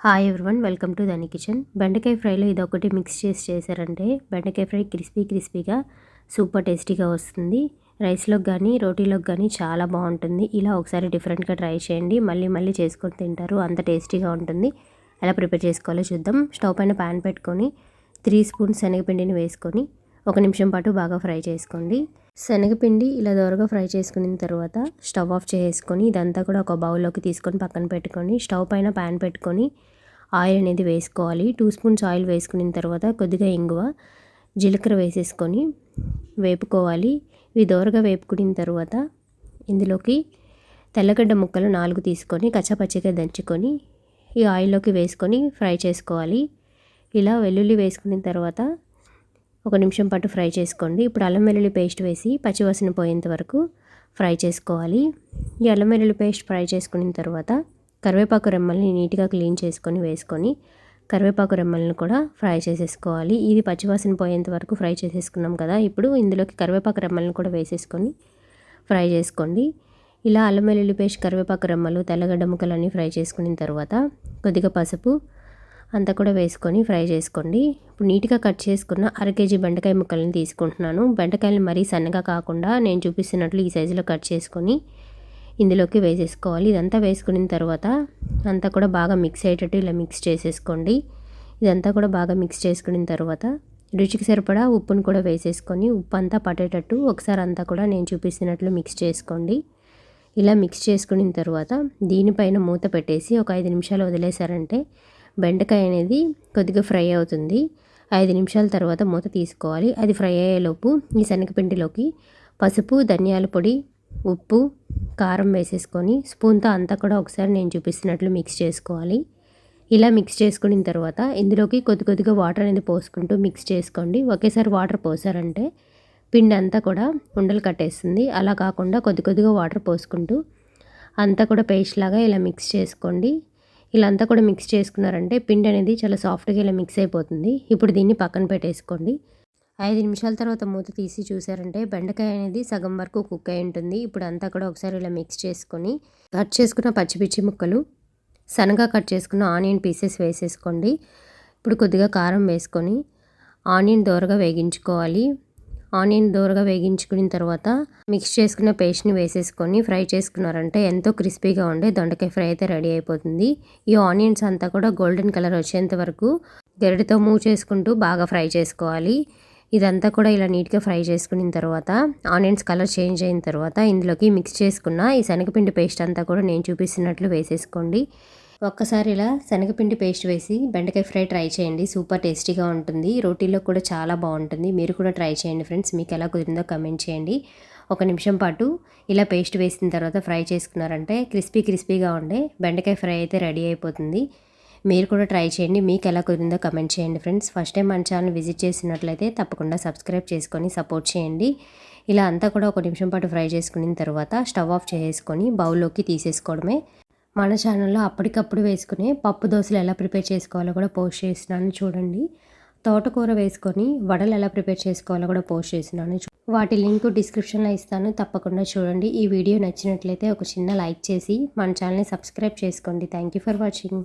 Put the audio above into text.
Hi everyone welcome to దని kitchen బెండకాయ ఫ్రైలో ఇది ఒకటి మిక్స్ చేసి చేశారంటే బెండకాయ ఫ్రై క్రిస్పీ క్రిస్పీగా సూపర్ టేస్టీగా వస్తుంది. రైస్లోకి కానీ రోటీలోకి కానీ చాలా బాగుంటుంది. ఇలా ఒకసారి డిఫరెంట్గా ట్రై చేయండి. మళ్ళీ మళ్ళీ చేసుకొని తింటారు. అంత టేస్టీగా ఉంటుంది. ఎలా ప్రిపేర్ చేసుకోవాలో చూద్దాం. స్టవ్ పైన ప్యాన్ పెట్టుకొని త్రీ స్పూన్స్ శనగపిండిని వేసుకొని ఒక నిమిషం పాటు బాగా ఫ్రై చేసుకోండి. శనగపిండి ఇలా దోరగా ఫ్రై చేసుకున్న తర్వాత స్టవ్ ఆఫ్ చేసుకొని ఇదంతా కూడా ఒక బౌల్లోకి తీసుకొని పక్కన పెట్టుకొని స్టవ్ పైన ప్యాన్ పెట్టుకొని ఆయిల్ అనేది వేసుకోవాలి. టూ స్పూన్స్ ఆయిల్ వేసుకున్న తర్వాత కొద్దిగా ఇంగువ జీలకర్ర వేసేసుకొని వేపుకోవాలి. ఇవి దోరగా వేపుకున్న తర్వాత ఇందులోకి తెల్లగడ్డ ముక్కలు నాలుగు తీసుకొని కచ్చపచ్చిగా దంచుకొని ఈ ఆయిల్లోకి వేసుకొని ఫ్రై చేసుకోవాలి. ఇలా వెల్లుల్లి వేసుకున్న తర్వాత ఒక నిమిషం పాటు ఫ్రై చేసుకోండి. ఇప్పుడు అల్లం వెల్లుల్లి పేస్ట్ వేసి పచ్చివాసన పోయేంత వరకు ఫ్రై చేసుకోవాలి. ఈ అల్లం వెల్లుల్లి పేస్ట్ ఫ్రై చేసుకున్న తర్వాత కరివేపాకు రెమ్మల్ని నీట్గా క్లీన్ చేసుకొని వేసుకొని కరివేపాకు రెమ్మల్ని కూడా ఫ్రై చేసేసుకోవాలి. ఇది పచ్చివాసన పోయేంత వరకు ఫ్రై చేసేసుకున్నాం కదా. ఇప్పుడు ఇందులోకి కరివేపాకు రెమ్మల్ని కూడా వేసేసుకొని ఫ్రై చేసుకోండి. ఇలా అల్లం వెల్లుల్లి పేస్ట్ కరివేపాకు రెమ్మలు తెల్లగడ్డ ముక్కలన్నీ ఫ్రై చేసుకున్న తర్వాత కొద్దిగా పసుపు అంతా కూడా వేసుకొని ఫ్రై చేసుకోండి. ఇప్పుడు నీట్గా కట్ చేసుకున్న అర కేజీ బెండకాయ ముక్కలను తీసుకుంటున్నాను. బెండకాయలు మరీ సన్నగా కాకుండా నేను చూపిస్తున్నట్లు ఈ సైజులో కట్ చేసుకొని ఇందులోకి వేసేసుకోవాలి. ఇదంతా వేసుకున్న తర్వాత అంతా కూడా బాగా మిక్స్ అయ్యేటట్టు ఇలా మిక్స్ చేసేసుకోండి. ఇదంతా కూడా బాగా మిక్స్ చేసుకున్న తర్వాత రుచికి సరిపడా ఉప్పును కూడా వేసేసుకొని ఉప్పు అంతా పట్టేటట్టు ఒకసారి అంతా కూడా నేను చూపిస్తున్నట్లు మిక్స్ చేసుకోండి. ఇలా మిక్స్ చేసుకున్న తర్వాత దీనిపైన మూత పెట్టేసి ఒక ఐదు నిమిషాలు వదిలేశారంటే బెండకాయ అనేది కొద్దిగా ఫ్రై అవుతుంది. ఐదు నిమిషాల తర్వాత మూత తీసుకోవాలి. అది ఫ్రై అయ్యేలోపు ఈ శనగపిండిలోకి పసుపు ధనియాల పొడి ఉప్పు కారం వేసేసుకొని స్పూన్తో అంతా కూడా ఒకసారి నేను చూపిస్తున్నట్లు మిక్స్ చేసుకోవాలి. ఇలా మిక్స్ చేసుకున్న తర్వాత ఇందులోకి కొద్ది కొద్దిగా వాటర్ అనేది పోసుకుంటూ మిక్స్ చేసుకోండి. ఒకేసారి వాటర్ పోసారంటే పిండి అంతా కూడా ఉండలు కట్టేస్తుంది. అలా కాకుండా కొద్ది కొద్దిగా వాటర్ పోసుకుంటూ అంతా కూడా పేస్ట్ లాగా ఇలా మిక్స్ చేసుకోండి. ఇలా అంతా కూడా మిక్స్ చేసుకున్నారంటే పిండి అనేది చాలా సాఫ్ట్గా ఇలా మిక్స్ అయిపోతుంది. ఇప్పుడు దీన్ని పక్కన పెట్టేసుకోండి. ఐదు నిమిషాల తర్వాత మూత తీసి చూసారంటే బెండకాయ అనేది సగం వరకు కుక్ అయి ఉంటుంది. ఇప్పుడు అంతా కూడా ఒకసారి ఇలా మిక్స్ చేసుకొని కట్ చేసుకున్న పచ్చిపిచ్చి ముక్కలు సన్నగా కట్ చేసుకున్న ఆనియన్ పీసెస్ వేసేసుకోండి. ఇప్పుడు కొద్దిగా కారం వేసుకొని ఆనియన్ దోరగా వేగించుకోవాలి. ఆనియన్ దూరగా వేగించుకున్న తర్వాత మిక్స్ చేసుకున్న పేస్ట్ని వేసేసుకొని ఫ్రై చేసుకున్నారంటే ఎంతో క్రిస్పీగా ఉండే దొండకాయ ఫ్రై అయితే రెడీ అయిపోతుంది. ఈ ఆనియన్స్ అంతా కూడా గోల్డెన్ కలర్ వచ్చేంత వరకు గరిటతో మూవ్ చేసుకుంటూ బాగా ఫ్రై చేసుకోవాలి. ఇదంతా కూడా ఇలా నీట్గా ఫ్రై చేసుకున్న తర్వాత ఆనియన్స్ కలర్ చేంజ్ అయిన తర్వాత ఇందులోకి మిక్స్ చేసుకున్న ఈ శనగపిండి పేస్ట్ అంతా కూడా నేను చూపిస్తున్నట్లు వేసేసుకోండి. ఒక్కసారి ఇలా శనగపిండి పేస్ట్ వేసి బెండకాయ ఫ్రై ట్రై చేయండి. సూపర్ టేస్టీగా ఉంటుంది. రోటీలో కూడా చాలా బాగుంటుంది. మీరు కూడా ట్రై చేయండి ఫ్రెండ్స్. మీకు ఎలా కుదిరిందో కమెంట్ చేయండి. ఒక నిమిషం పాటు ఇలా పేస్ట్ వేసిన తర్వాత ఫ్రై చేసుకున్నారంటే క్రిస్పీ క్రిస్పీగా ఉండే బెండకాయ ఫ్రై అయితే రెడీ అయిపోతుంది. మీరు కూడా ట్రై చేయండి. మీకు ఎలా కుదిరిందో కమెంట్ చేయండి ఫ్రెండ్స్. ఫస్ట్ టైం మన ఛానల్ విజిట్ చేసినట్లయితే తప్పకుండా సబ్స్క్రైబ్ చేసుకొని సపోర్ట్ చేయండి. ఇలా అంతా కూడా ఒక నిమిషం పాటు ఫ్రై చేసుకున్న తర్వాత స్టవ్ ఆఫ్ చేసుకొని బౌల్లోకి తీసేసుకోవడమే మన ఛానల్లో అప్పటికప్పుడు వేసుకునే పప్పు దోశలు ఎలా ప్రిపేర్ చేసుకోవాలో కూడా పోస్ట్ చేసినాను చూడండి. తోటకూర వేసుకొని వడలు ఎలా ప్రిపేర్ చేసుకోవాలో కూడా పోస్ట్ చేసినాను వాటి లింక్ డిస్క్రిప్షన్లో ఇస్తాను తప్పకుండా చూడండి. ఈ వీడియో నచ్చినట్లయితే ఒక చిన్న లైక్ చేసి మన ఛానల్ని సబ్స్క్రైబ్ చేసుకోండి. Thank you for watching